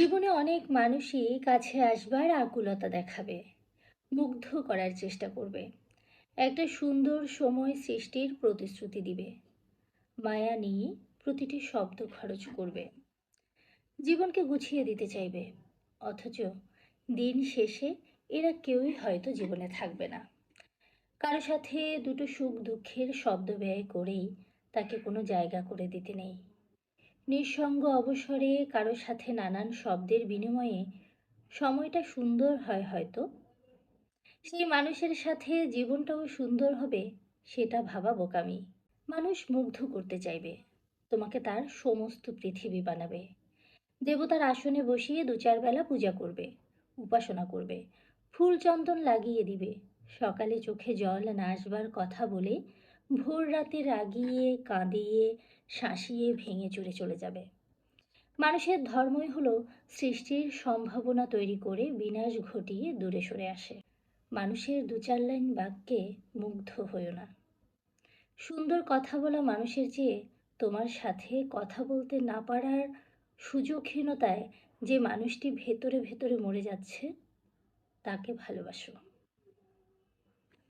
জীবনে অনেক মানুষই কাছে আসবার আকুলতা দেখাবে, মুগ্ধ করার চেষ্টা করবে। একটা সুন্দর সময় সৃষ্টির প্রতিশ্রুতি দিবে। মায়া নিয়ে প্রতিটি শব্দ খরচ করবে। জীবনকে গুছিয়ে দিতে চাইবে, অথচ দিন শেষে এরা কেউই হয়তো জীবনে থাকবে না। কারও সাথে দুটো সুখ দুঃখের শব্দ ব্যয় করেই তাকে কোনো জায়গা করে দিতে নেই। নিঃসঙ্গ অবসরে কারও সাথে নানান শব্দের বিনিময়ে সময়টা সুন্দর হয় হয়তো। সেই মানুষের সাথে জীবনটাও সুন্দর হবে, সেটা ভাবা বোকামি। মানুষ মুগ্ধ করতে চাইবে, তোমাকে তার সমস্ত পৃথিবী বানাবে। দেবতার আসনে বসিয়ে দু চার বেলা পূজা করবে, উপাসনা করবে, ফুল চন্দন লাগিয়ে দিবে। সকালে চোখে জল না আসবার কথা বলে ভোর রাতে রাগিয়ে, কাঁদিয়ে, শাসিয়ে ভেঙে চুরে চলে যাবে। মানুষের ধর্মই হলো সৃষ্টির সম্ভাবনা তৈরি করে বিনাশ ঘটিয়ে দূরে সরে আসে। মানুষের দু চার লাইন বাক্যে মুগ্ধ হইও না। সুন্দর কথা বলা মানুষের চেয়ে তোমার সাথে কথা বলতে না পারার সুযোগহীনতায় যে মানুষটি ভেতরে ভেতরে মরে যাচ্ছে, তাকে ভালোবাসো।